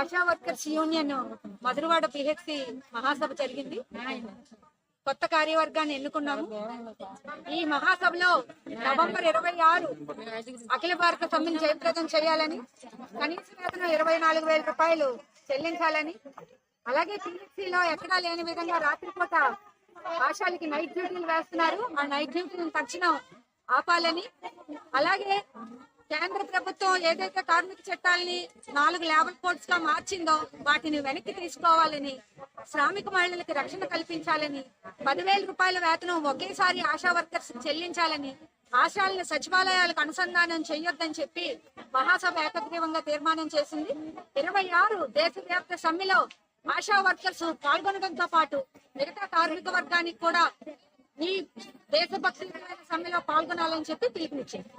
Asha workers union Madhurawada PHC మహాసభ జరిగింది. కొత్త కార్యవర్గాన్ని ఎన్నుకున్నాము. ఈ మహాసభలో నవంబర్ ఇరవై ఆరు అఖిల భారత సమ్మెను జయప్రదం చేయాలని కనీస వేతనం ఇరవై నాలుగు వేల రూపాయలు చెల్లించాలని అలాగే పిహెచ్సిలో ఎక్కడా లేని విధంగా రాత్రిపూట ఆశాలకి నైట్ డ్యూటీలు వేస్తున్నారు. ఆ నైట్ డ్యూటీలను తక్షణం ఆపాలని అలాగే కేంద్ర ప్రభుత్వం ఏదైతే కార్మిక చట్టాలని నాలుగు లేబర్ కోడ్స్గా మార్చిందో వాటిని వెనక్కి తీసుకోవాలని శ్రామిక మహిళలకు రక్షణ కల్పించాలని పదివేల రూపాయల వేతనం ఒకేసారి ఆశా వర్కర్స్ చెల్లించాలని ఆశాలను సచివాలయాలకు అనుసంధానం చేయొద్దని చెప్పి మహాసభ ఏకగ్రీవంగా తీర్మానం చేసింది. ఇరవై ఆరు దేశవ్యాప్త సమ్మెలో ఆశా వర్కర్స్ పాల్గొనడంతో పాటు మిగతా కార్మిక వర్గానికి కూడా ఈ దేశభక్తి సమ్మెలో పాల్గొనాలని చెప్పి పిలుపునిచ్చింది.